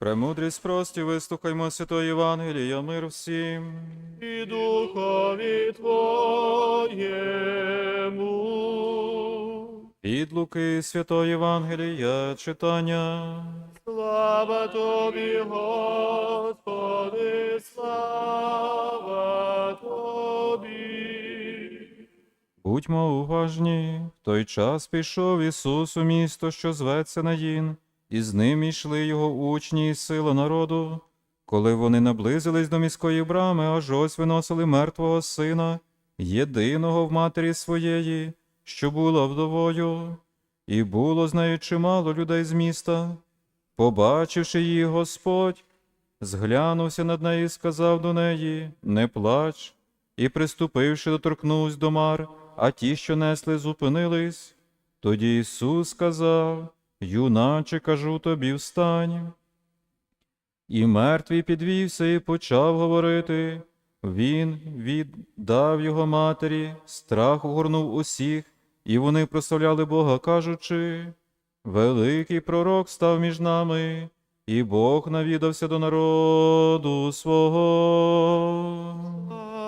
Премудрість прості, вислухаймо Святої Євангелія, мир всім. і духові Твоєму. Від Луки Святої Євангелія читання. Слава Тобі, Господи, слава Тобі. Будьмо уважні. В той час пішов Ісус у місто, що зветься Наїн, і з ним йшли його учні і сила народу. Коли вони наблизились до міської брами, аж ось виносили мертвого сина, єдиного в матері своєї, що була вдовою, і було з нею чимало людей з міста. Побачивши її Господь, зглянувся над нею і сказав до неї: Не плач. І, приступивши, доторкнувся до мар, а ті, що несли, зупинились. Тоді Ісус сказав: Юначе, кажу тобі, встань. І мертвий підвівся і почав говорити. Він віддав його матері, страх огорнув усіх, і вони прославляли Бога, кажучи: Великий пророк став між нами, і Бог навідався до народу свого.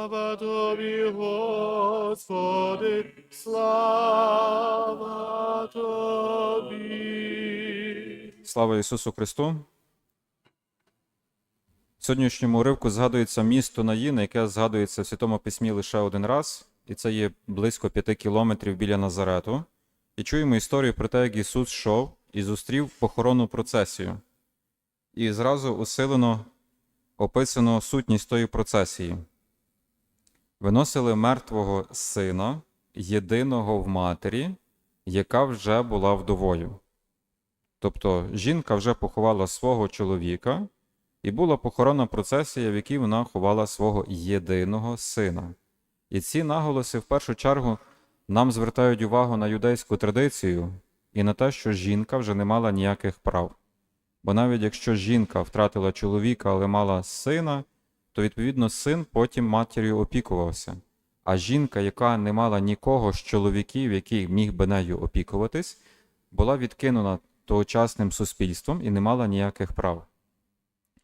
Слава Тобі, Господи, слава Тобі. Слава Ісусу Христу! В сьогоднішньому уривку згадується місто Наїна, яке згадується в Святому Письмі лише один раз, і це є близько п'яти кілометрів біля Назарету. І чуємо історію про те, як Ісус йшов і зустрів похоронну процесію. І зразу усилено описано сутність тої процесії. Виносили мертвого сина, єдиного в матері, яка вже була вдовою. Тобто жінка вже поховала свого чоловіка, і була похоронна процесія, в якій вона ховала свого єдиного сина. І ці наголоси в першу чергу нам звертають увагу на юдейську традицію і на те, що жінка вже не мала ніяких прав. Бо навіть якщо жінка втратила чоловіка, але мала сина, то відповідно син потім матір'ю опікувався. А жінка, яка не мала нікого з чоловіків, який міг би нею опікуватись, була відкинена тогочасним суспільством і не мала ніяких прав.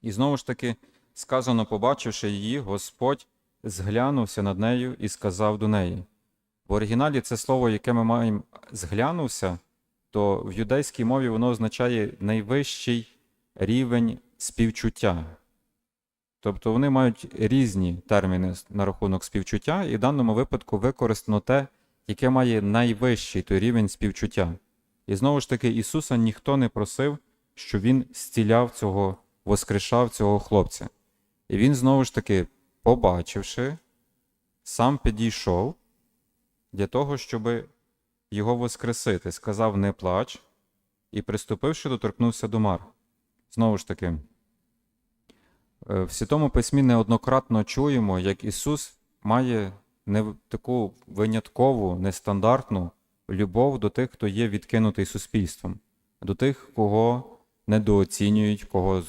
І знову ж таки, сказано, побачивши її, Господь зглянувся над нею і сказав до неї. В оригіналі це слово, яке ми маємо зглянувся, то в юдейській мові воно означає найвищий рівень співчуття. Тобто вони мають різні терміни на рахунок співчуття, і в даному випадку використано те, яке має найвищий той рівень співчуття. І знову ж таки, Ісуса ніхто не просив, що Він зціляв цього, воскрешав цього хлопця. І він знову ж таки, побачивши, сам підійшов для того, щоб його воскресити, сказав не плач, і, приступивши, доторкнувся до мар. Знову ж таки, в Святому Письмі неоднократно чуємо, як Ісус має не таку виняткову, нестандартну любов до тих, хто є відкинутий суспільством, до тих, кого недооцінюють, кого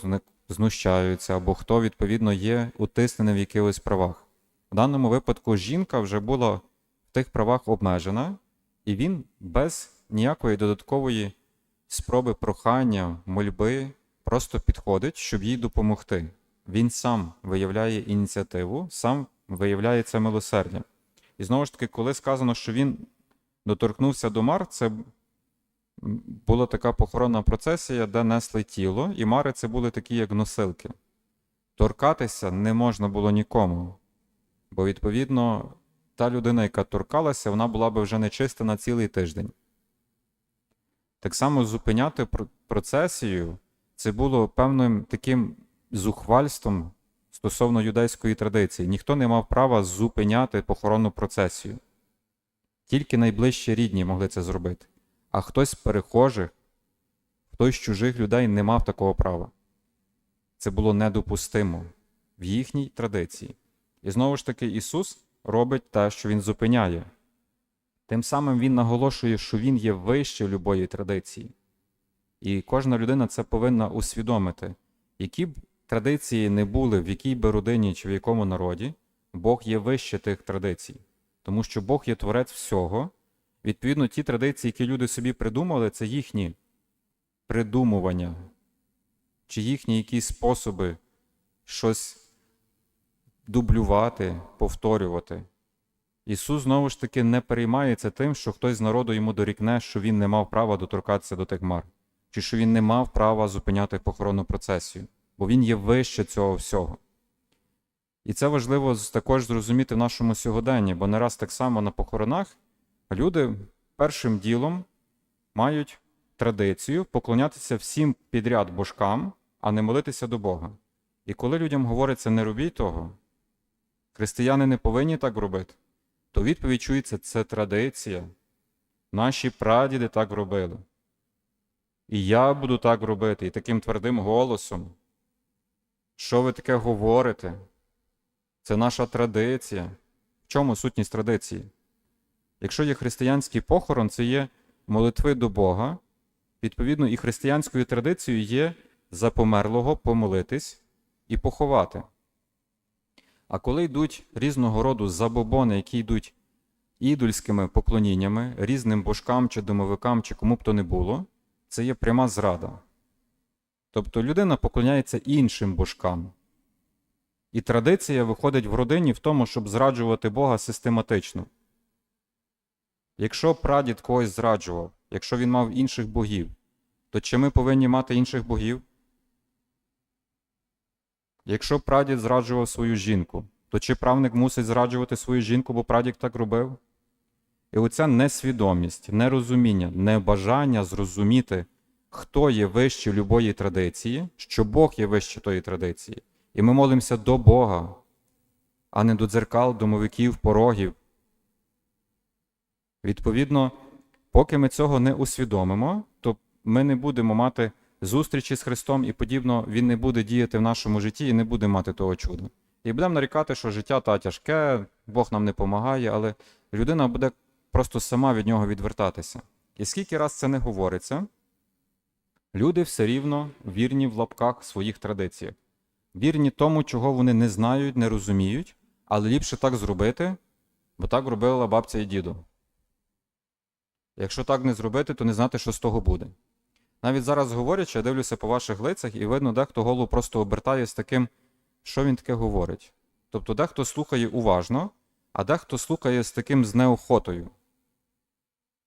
знущаються, або хто, відповідно, є утиснений в якихось правах. В даному випадку жінка вже була в тих правах обмежена, і він без ніякої додаткової спроби прохання, мольби просто підходить, щоб їй допомогти. Він сам виявляє ініціативу, сам виявляє це милосердя. І знову ж таки, коли сказано, що він доторкнувся до мар, це була така похоронна процесія, де несли тіло, і мари це були такі, як носилки. Торкатися не можна було нікому, бо, відповідно, та людина, яка торкалася, вона була би вже нечиста на цілий тиждень. Так само зупиняти процесію це було певним таким зухвальством стосовно юдейської традиції. Ніхто не мав права зупиняти похоронну процесію. Тільки найближчі рідні могли це зробити. А хтось з перехожих, хтось з чужих людей не мав такого права. Це було недопустимо в їхній традиції. І знову ж таки, Ісус робить те, що Він зупиняє. Тим самим Він наголошує, що Він є вище любої традиції. І кожна людина це повинна усвідомити, які б традиції не були, в якій би родині чи в якому народі, Бог є вище тих традицій. Тому що Бог є творець всього. Відповідно, ті традиції, які люди собі придумали, це їхні придумування. чи їхні якісь способи щось дублювати, повторювати. Ісус знову ж таки не переймається тим, що хтось з народу йому дорікне, що він не мав права доторкатися до тих хмар, чи що він не мав права зупиняти похоронну процесію, бо він є вище цього всього. І це важливо також зрозуміти в нашому сьогоденні, бо не раз так само на похоронах люди першим ділом мають традицію поклонятися всім підряд божкам, а не молитися до Бога. І коли людям говориться не робіть того, християни не повинні так робити, то відповідь чується це традиція. Наші прадіди так робили. І я буду так робити, і таким твердим голосом. Що ви таке говорите? Це наша традиція. В чому сутність традиції? Якщо є християнський похорон, це є молитви до Бога. Відповідно, і християнською традицією є за померлого помолитись і поховати. А коли йдуть різного роду забобони, які йдуть ідольськими поклоніннями, різним божкам чи домовикам, чи кому б то не було, це є пряма зрада. Тобто людина поклоняється іншим божкам. І традиція виходить в родині в тому, щоб зраджувати Бога систематично. Якщо прадід когось зраджував, якщо він мав інших богів, то чи ми повинні мати інших богів? Якщо прадід зраджував свою жінку, то чи правник мусить зраджувати свою жінку, бо прадід так робив? І оця несвідомість, нерозуміння, небажання зрозуміти, хто є вище любої традиції, що Бог є вище тої традиції. І ми молимося до Бога, а не до дзеркал, домовиків, порогів. Відповідно, поки ми цього не усвідомимо, то ми не будемо мати зустрічі з Христом, і подібно Він не буде діяти в нашому житті і не буде мати того чуда. І будемо нарікати, що життя та тяжке, Бог нам не допомагає, але людина буде просто сама від нього відвертатися. І скільки раз це не говориться, люди все рівно вірні в лапках своїх традиціях, вірні тому, чого вони не знають, не розуміють, але ліпше так зробити, бо так робила бабця і діду. Якщо так не зробити, то не знати, що з того буде. Навіть зараз говорячи, я дивлюся по ваших лицях, і видно, дехто голову просто обертає з таким, що він таке говорить. Тобто дехто слухає уважно, а дехто слухає з таким з неохотою.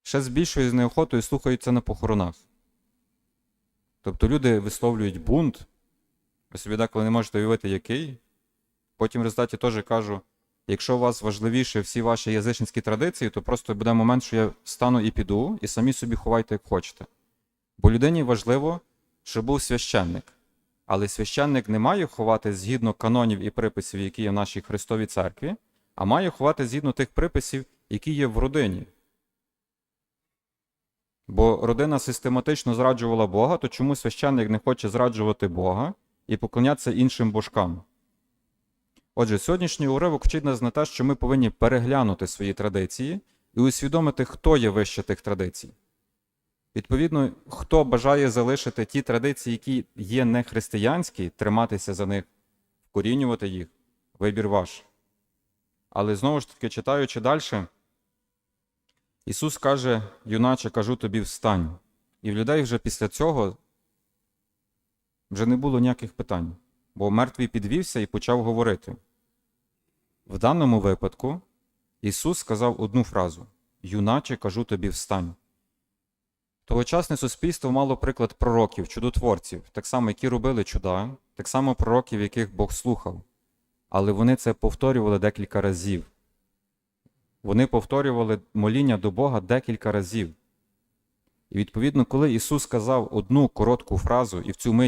Ще з більшою з неохотою слухають це на похоронах. Тобто люди висловлюють бунт, ви собі деколи не можете уявити, який. Потім в результаті теж кажу: якщо у вас важливіше всі ваші язичницькі традиції, то просто буде момент, що я стану і піду, і самі собі ховайте, як хочете. Бо людині важливо, щоб був священник. Але священник не має ховати згідно канонів і приписів, які є в нашій Христовій церкві, а має ховати згідно тих приписів, які є в родині. Бо родина систематично зраджувала Бога, то чому священник не хоче зраджувати Бога і поклонятися іншим божкам? Отже, сьогоднішній уривок вчить нас на те, що ми повинні переглянути свої традиції і усвідомити, хто є вище тих традицій. Відповідно, хто бажає залишити ті традиції, які є не християнські, триматися за них, вкорінювати їх, вибір ваш. Але знову ж таки, читаючи далі, Ісус каже, юначе, кажу тобі, встань. І в людей вже після цього вже не було ніяких питань, бо мертвий підвівся і почав говорити. В даному випадку Ісус сказав одну фразу: Юначе, кажу тобі, встань. Тогочасне суспільство мало приклад пророків, чудотворців, так само, які робили чуда, так само пророків, яких Бог слухав. Але вони це повторювали декілька разів. Вони повторювали моління до Бога декілька разів. І відповідно, коли Ісус сказав одну коротку фразу, і в цю мить